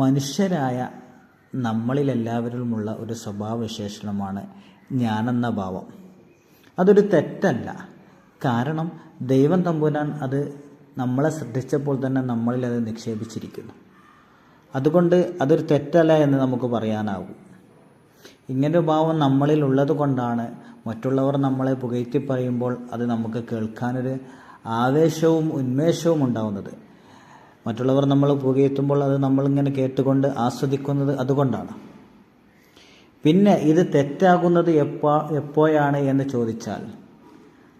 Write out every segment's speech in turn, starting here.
മനുഷ്യരായ നമ്മളിലെല്ലാവരിലുമുള്ള ഒരു സ്വഭാവവിശേഷണമാണ് ഞാനെന്ന ഭാവം. അതൊരു തെറ്റല്ല. കാരണം ദൈവം തമ്പുരാൻ അത് നമ്മളെ ശ്രദ്ധിച്ചപ്പോൾ തന്നെ നമ്മളിൽ അത് നിക്ഷേപിച്ചിരിക്കുന്നു. അതുകൊണ്ട് അതൊരു തെറ്റല്ല എന്ന് നമുക്ക് പറയാനാകും ഇങ്ങനൊരു ഭാവം നമ്മളിൽ ഉള്ളത് കൊണ്ടാണ് മറ്റുള്ളവർ നമ്മളെ പുകഴ്ത്തി പറയുമ്പോൾ അത് നമുക്ക് കേൾക്കാനൊരു ആവേശവും ഉന്മേഷവും ഉണ്ടാവുന്നത്. മറ്റുള്ളവർ നമ്മൾ പുകയെത്തുമ്പോൾ അത് നമ്മളിങ്ങനെ കേട്ടുകൊണ്ട് ആസ്വദിക്കുന്നത് അതുകൊണ്ടാണ്. പിന്നെ ഇത് തെറ്റാകുന്നത് എപ്പോ എപ്പോഴാണ് എന്ന് ചോദിച്ചാൽ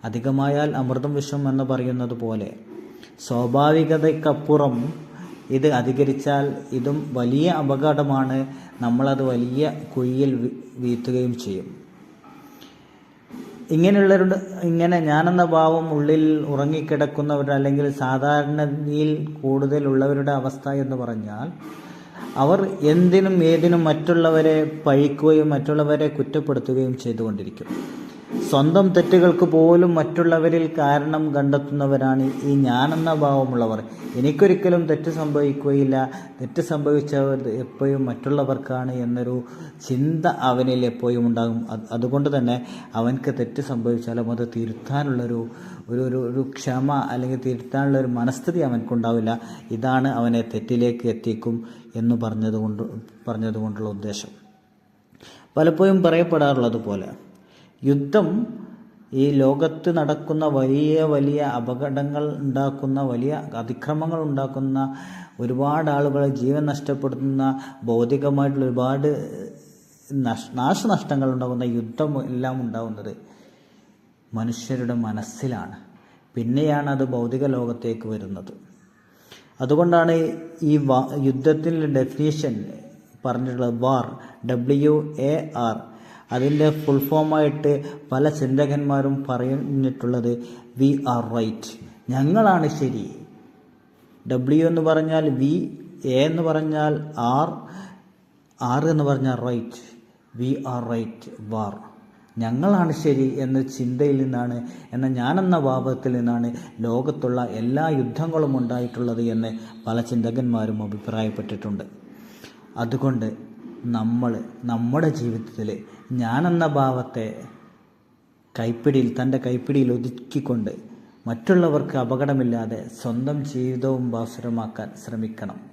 അധികമായാൽ അമൃതം വിഷം എന്ന് പറയുന്നത് പോലെ സ്വാഭാവികതയ്ക്കപ്പുറം ഇത് അധികരിച്ചാൽ ഇതും വലിയ അപകടമാണ്. നമ്മളത് വലിയ കുഴിയിൽ വീ- വീഴ്ത്തുകയും ചെയ്യും. ഇങ്ങനെയുള്ളവരുടെ ഇങ്ങനെ ഞാനെന്ന ഭാവം ഉള്ളിൽ ഉറങ്ങിക്കിടക്കുന്നവർ അല്ലെങ്കിൽ സാധാരണയിൽ കൂടുതലുള്ളവരുടെ അവസ്ഥ എന്ന് പറഞ്ഞാൽ അവർ എന്തിനും ഏതിനും മറ്റുള്ളവരെ പഴിക്കുകയും മറ്റുള്ളവരെ കുറ്റപ്പെടുത്തുകയും ചെയ്തുകൊണ്ടിരിക്കും. സ്വന്തം തെറ്റുകൾക്ക് പോലും മറ്റുള്ളവരിൽ കാരണം കണ്ടെത്തുന്നവരാണ് ഈ ഞാനെന്ന ഭാവമുള്ളവർ. എനിക്കൊരിക്കലും തെറ്റ് സംഭവിക്കുകയില്ല. തെറ്റ് സംഭവിച്ചവർ എപ്പോഴും മറ്റുള്ളവർക്കാണ് എന്നൊരു ചിന്ത അവനിൽ എപ്പോഴും ഉണ്ടാകും. അതുകൊണ്ട് തന്നെ അവനക്ക് തെറ്റ് സംഭവിച്ചാലും അത് തിരുത്താനുള്ളൊരു ഒരു ഒരു ഒരു ക്ഷമ അല്ലെങ്കിൽ തിരുത്താനുള്ള ഒരു മനസ്ഥിതി അവനക്കുണ്ടാവില്ല ഇതാണ് അവനെ തെറ്റിലേക്ക് എത്തിക്കും എന്ന് പറഞ്ഞതുകൊണ്ട് പറഞ്ഞതുകൊണ്ടുള്ള ഉദ്ദേശം. പലപ്പോഴും പറയപ്പെടാറുള്ളത് പോലെ യുദ്ധം ഈ ലോകത്ത് നടക്കുന്ന വലിയ വലിയ അപകടങ്ങൾ ഉണ്ടാക്കുന്ന വലിയ അതിക്രമങ്ങൾ ഉണ്ടാക്കുന്ന ഒരുപാട് ആളുകളെ ജീവൻ നഷ്ടപ്പെടുത്തുന്ന ഭൗതികമായിട്ടുള്ള ഒരുപാട് നഷ് നാശനഷ്ടങ്ങൾ ഉണ്ടാകുന്ന യുദ്ധം എല്ലാം ഉണ്ടാകുന്നത് മനുഷ്യരുടെ മനസ്സിലാണ്. പിന്നെയാണ് അത് ഭൗതിക ലോകത്തേക്ക് വരുന്നത്. അതുകൊണ്ടാണ് ഈ യുദ്ധത്തിന്റെ ഡെഫിനേഷൻ പറഞ്ഞിട്ടുള്ളത് വാർ ഡബ്ല്യു എ ആർ അതിന്റെ ഫുൾ ഫോമായിട്ട് പല ചിന്തകന്മാരും പറഞ്ഞിട്ടുള്ളത് വി ആർ റൈറ്റ് ഞങ്ങളാണ് ശരി. ഡബ്ല്യു എന്ന് പറഞ്ഞാൽ വി എ എന്ന് പറഞ്ഞാൽ ആർ ആർ എന്ന് പറഞ്ഞാൽ right we are right war ഞങ്ങളാണ് ശരി എന്ന ചിന്തയിൽ നിന്നാണ് എന്ന ഞാനെന്ന ഭാവത്തിൽ നിന്നാണ് ലോകത്തുള്ള എല്ലാ യുദ്ധങ്ങളും ഉണ്ടായിട്ടുള്ളത് എന്ന് പല ചിന്തകന്മാരും അഭിപ്രായപ്പെട്ടിട്ടുണ്ട്. അതുകൊണ്ട് നമ്മൾ നമ്മുടെ ജീവിതത്തിൽ ഞാനെന്ന ഭാവത്തെ കൈപ്പിടിയിൽ തന്റെ കൈപ്പിടിയിൽ ഒതുക്കിക്കൊണ്ട് മറ്റുള്ളവർക്ക് അപകടമില്ലാതെ സ്വന്തം ജീവിതവും ഭാസുരമാക്കാൻ ശ്രമിക്കണം.